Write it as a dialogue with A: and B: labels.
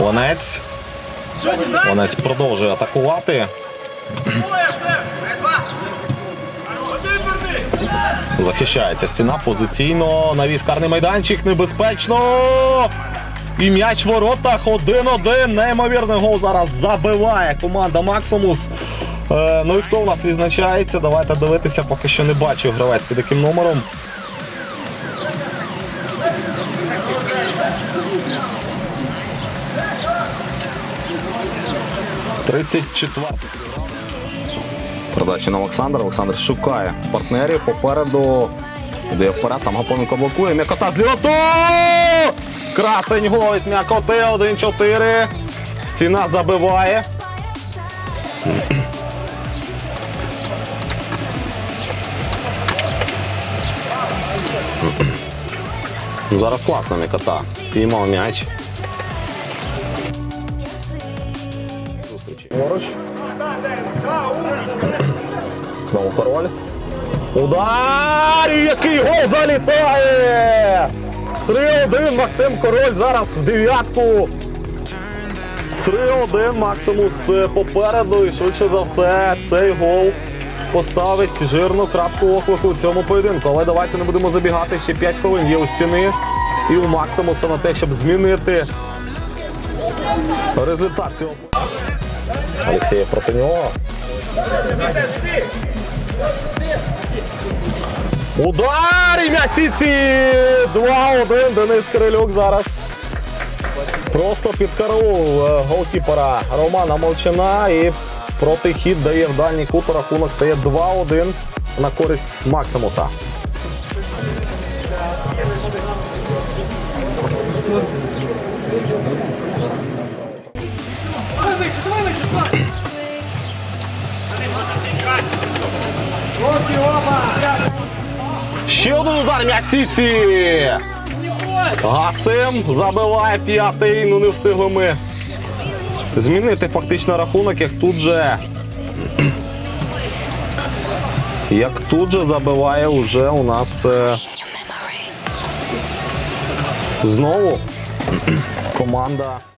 A: Ланець. Ланець продовжує атакувати. Захищається стіна позиційно. Навіс карний майданчик. Небезпечно. І м'яч в воротах 1-1. Неймовірний гол зараз забиває команда Максимус. Е, ну і хто у нас відзначається? Давайте дивитися, поки що не бачу гравець під яким номером. Тридцять четвертий. Передача на Олександра. Олександр шукає партнерів попереду. Іде вперед, там Гапоненко блокує. М'якота з льоту! Красень голить м'якоти 1-4. Стіна забиває. Ну, Зараз класна м'якота. Піймав м'яч. Поруч. Знову король. Удар! Який гол залітає! 3-1 Максим Король зараз в дев'ятку. 3-1 Максимус попереду. І швидше за все цей гол поставить жирну крапку оклику у цьому поєдинку. Але давайте не будемо забігати. Ще 5 хвилин є у стіни. І у Максимуса на те, щоб змінити результат цього. Олексія проти нього. Удар і м'ясіці! 2-1 Денис Кирилюк зараз. Просто підкарував е, голкіпера Романа Молчана і протихід дає в дальній кут. Рахунок стає 2-1 на користь Максимуса. Ще один удар м'ясіці! Гасим забиває п'ятий. Ну не встигли ми змінити фактично рахунок, як тут же. Як тут же забиває уже у нас е, знову команда.